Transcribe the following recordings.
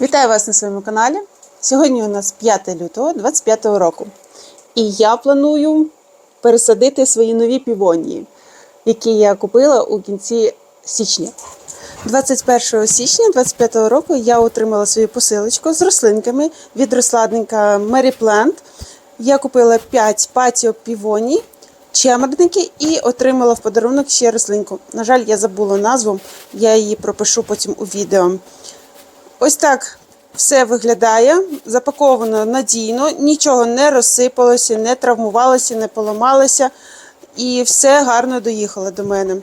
Вітаю вас на своєму каналі. Сьогодні у нас 5 лютого 25 року. І я планую пересадити свої нові півонії, які я купила у кінці січня. 21 січня 25 року я отримала свою посилочку з рослинками від розсладника Mary Plant. Я купила 5 патіо півоній, чемерники і отримала в подарунок ще рослинку. На жаль, я забула назву, я її пропишу потім у відео. Ось так все виглядає, запаковано надійно, нічого не розсипалося, не травмувалося, не поламалося. І все гарно доїхало до мене.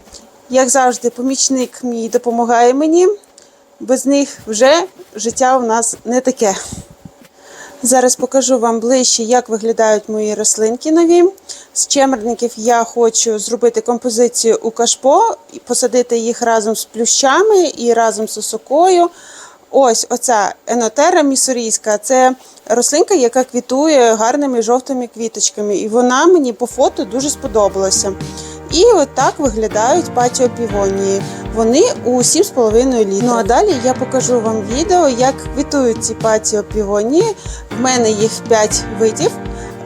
Як завжди, помічник мій допомагає мені. Без них вже життя у нас не таке. Зараз покажу вам ближче, як виглядають мої рослинки нові. З чемерників я хочу зробити композицію у кашпо, і посадити їх разом з плющами і разом з осокою. Ось оця енотера місорійська це рослинка, яка квітує гарними жовтими квіточками. І вона мені по фото дуже сподобалася. І от так виглядають патіопівонії. Вони у 7,5 літрів. Ну а далі я покажу вам відео, як квітують ці патіопівонії. В мене їх 5 видів.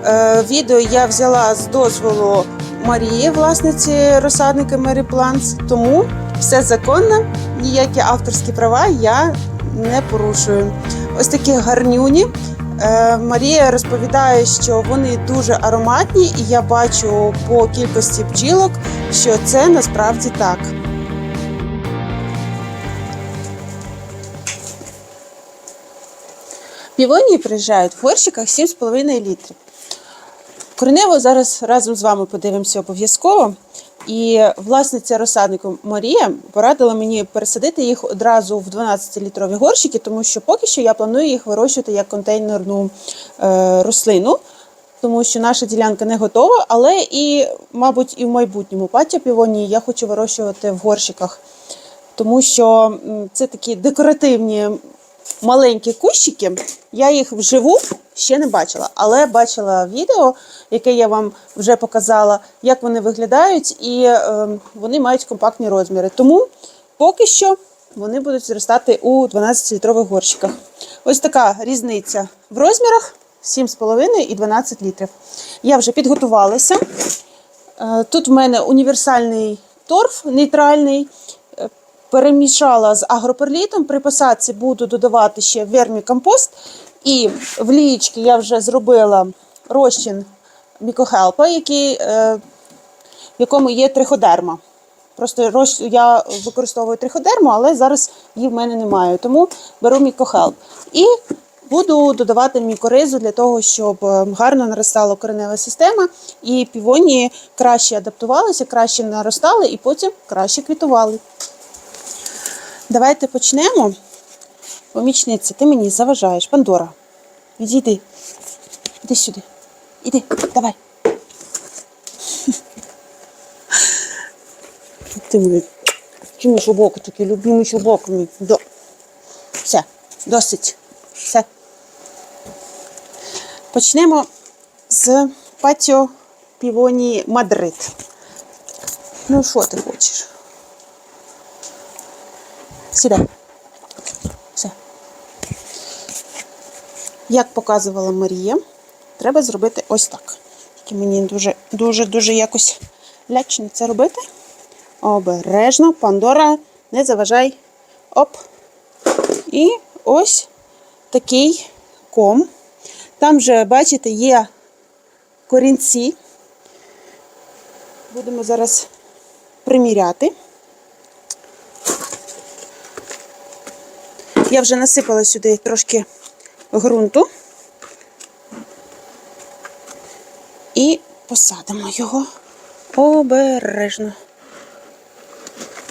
Е, відео я взяла з дозволу Марії, власниці розсадника Mary Plants, тому все законно, ніякі авторські права я не порушую. Ось такі гарнюні. Е, Марія розповідає, що вони дуже ароматні, і я бачу по кількості бджілок, що це насправді так. Півонії приїжджають в горщиках 7,5 літрів. Коренево зараз разом з вами подивимося обов'язково. І власниця розсаднику Марія порадила мені пересадити їх одразу в 12-літрові горщики, тому що поки що я планую їх вирощувати як контейнерну е, рослину, тому що наша ділянка не готова, але і, мабуть, і в майбутньому паття півонії я хочу вирощувати в горщиках, тому що це такі декоративні маленькі кущики. Я їх вживу ще не бачила, але бачила відео, яке я вам вже показала, як вони виглядають, і е, вони мають компактні розміри. Тому поки що вони будуть зростати у 12-літрових горщиках. Ось така різниця в розмірах 7,5 і 12 літрів. Я вже підготувалася. Е, Тут в мене універсальний торф нейтральний. Е, Перемішала з агроперлітом. При посадці буду додавати ще вермікомпост. І в лієчки я вже зробила розчин мікохелпа, який, е, в якому є триходерма. Просто я використовую триходерму, але зараз її в мене немає. Тому беру мікохелп. І буду додавати мікоризу для того, щоб е, гарно наростала коренева система, і півонії краще адаптувалися, краще наростали і потім краще квітували. Давайте почнемо. Помічниця, ти мені заважаєш. Пандора. Відійди. Іди сюди. Іди, давай. Ти мій. Мій чубок такий, любимий чубок мій. До. Все, досить. Все. Почнемо з патіо півонії Мадрид. Ну, що ти хочеш? Сідай. Як показувала Марія, треба зробити ось так. Тільки мені дуже, дуже, дуже якось лячно це робити. Обережно, Пандора, не заважай. Оп. І ось такий ком. Там вже, бачите, є корінці. Будемо зараз приміряти. Я вже насипала сюди трошки ґрунту і посадимо його обережно.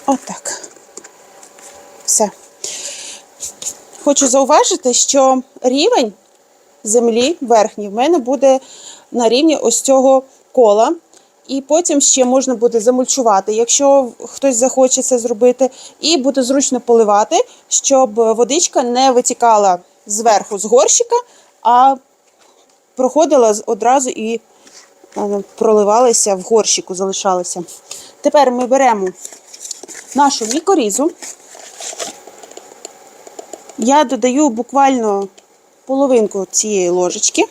Отак. Все. Хочу зауважити, що рівень землі верхній в мене буде на рівні ось цього кола. І потім ще можна буде замульчувати, якщо хтось захоче це зробити, і буде зручно поливати, щоб водичка не витікала зверху з горщика, а проходила одразу і е, проливалася в горщику, залишалася. Тепер ми беремо нашу мікорізу. я додаю буквально половинку цієї ложечки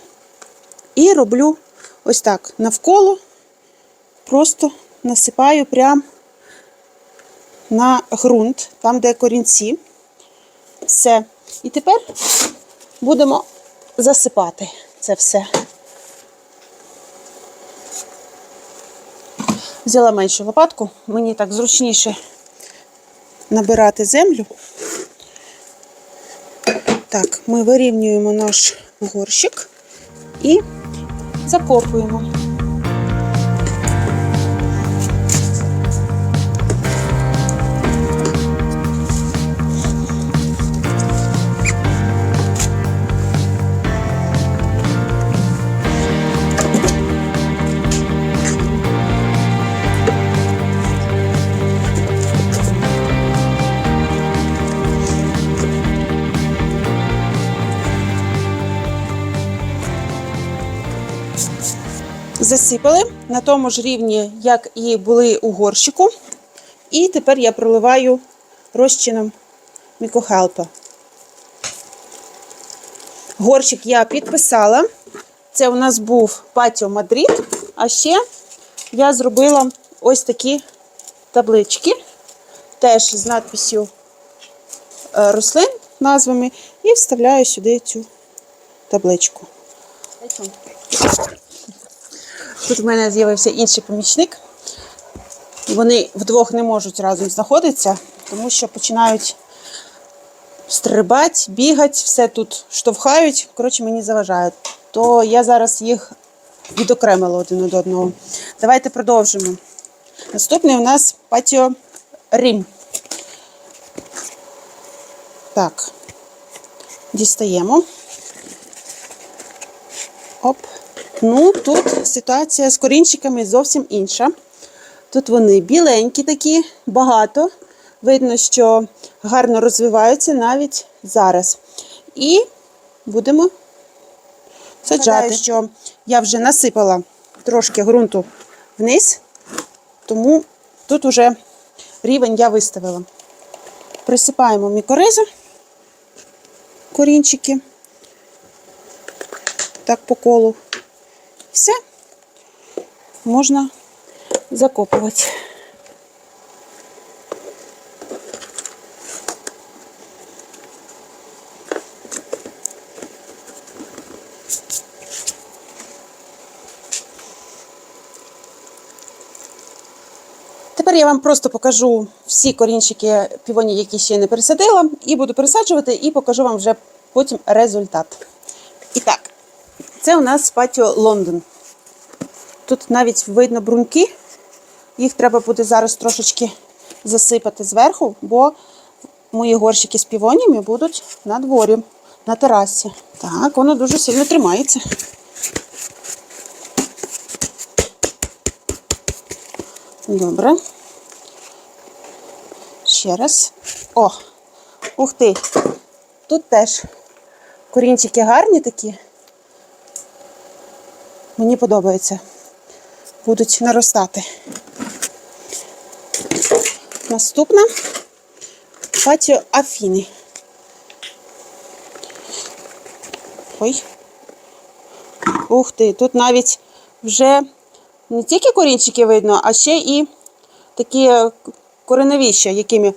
і роблю ось так навколо, просто насипаю прямо на ґрунт, там, де корінці. Все. І тепер будемо засипати це все. Взяла меншу лопатку, мені так зручніше набирати землю. Так, ми вирівнюємо наш горщик і закопуємо. Засипали на тому ж рівні, як і були у горщику. І тепер я проливаю розчином мікохелпа. Горщик я підписала. Це у нас був Патіо Мадрид. А ще я зробила ось такі таблички, теж з надписю е, рослин, назвами, і вставляю сюди цю табличку. Тут в мене з'явився інший помічник. Вони вдвох не можуть разом знаходитися, тому що починають стрибати, бігати, все тут штовхають, коротше, мені заважають. То я зараз їх відокремила один від одного. Давайте продовжимо. Наступний у нас патіо Рім. Так, дістаємо. Оп. Ну, тут ситуація з корінчиками зовсім інша. Тут вони біленькі такі, багато. Видно, що гарно розвиваються навіть зараз. І будемо саджати. Гадаю, що я вже насипала трошки ґрунту вниз, тому тут уже рівень я виставила. Присипаємо мікоризу, корінчики, так по колу. Все, можна закопувати. Тепер я вам просто покажу всі корінчики півоні, які ще не пересадила, і буду пересаджувати, і покажу вам вже потім результат. І так, це у нас патіо Лондон. Тут навіть видно бруньки. Їх треба буде зараз трошечки засипати зверху, бо мої горщики з півоніями будуть на дворі, на терасі. Так, воно дуже сильно тримається. Добре. Ще раз. О! Ух ти! Тут теж корінчики гарні такі. Мені подобається. Будуть наростати. Наступна патіо Афіни. Ой. Ух ти, тут навіть вже не тільки корінчики видно, а ще і такі кореневища, якими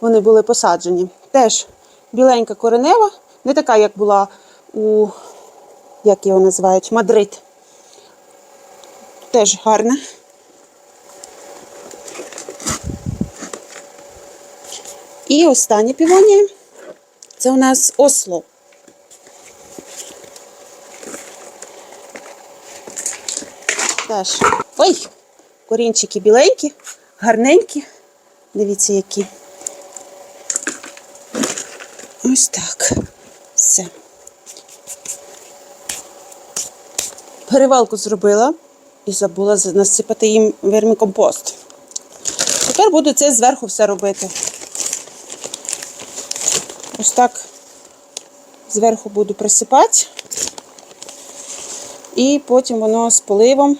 вони були посаджені. Теж біленька коренева, не така, як була у, як його називають, Мадрид. Теж гарна. І останнє півонія це у нас осло. Теж. Ой! Корінчики біленькі, гарненькі. Дивіться, які. Ось так. Все. Перевалку зробила і забула насипати їм вермікомпост. Тепер буду це зверху все робити. Ось так зверху буду присипати. І потім воно з поливом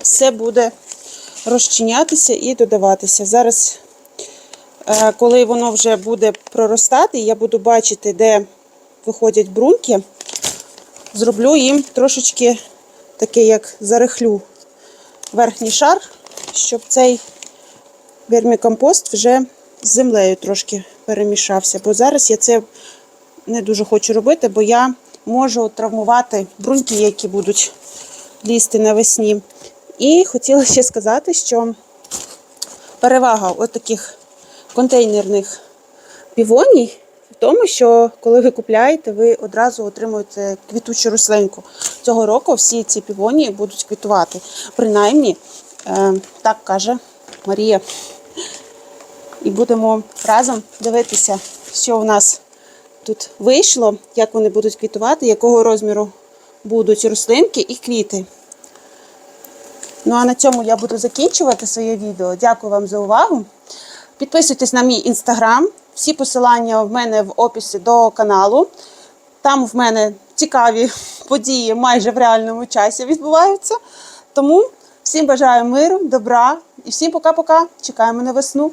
все буде розчинятися і додаватися. Зараз е, коли воно вже буде проростати, я буду бачити, де виходять бруньки, зроблю їм трошечки таке, як зарихлю верхній шар, щоб цей вермікомпост вже з землею трошки перемішався. Бо зараз я це не дуже хочу робити, бо я можу травмувати бруньки, які будуть лізти навесні. І хотіла ще сказати, що перевага от таких контейнерних півоній тому, що коли ви купляєте, ви одразу отримуєте квітучу рослинку. Цього року всі ці півонії будуть квітувати. Принаймні, е, так каже Марія. І будемо разом дивитися, що у нас тут вийшло, як вони будуть квітувати, якого розміру будуть рослинки і квіти. Ну а на цьому я буду закінчувати своє відео. Дякую вам за увагу. Підписуйтесь на мій інстаграм. Всі посилання в мене в описі до каналу. Там в мене цікаві події майже в реальному часі відбуваються. Тому всім бажаю миру, добра і всім пока-пока. Чекаємо на весну.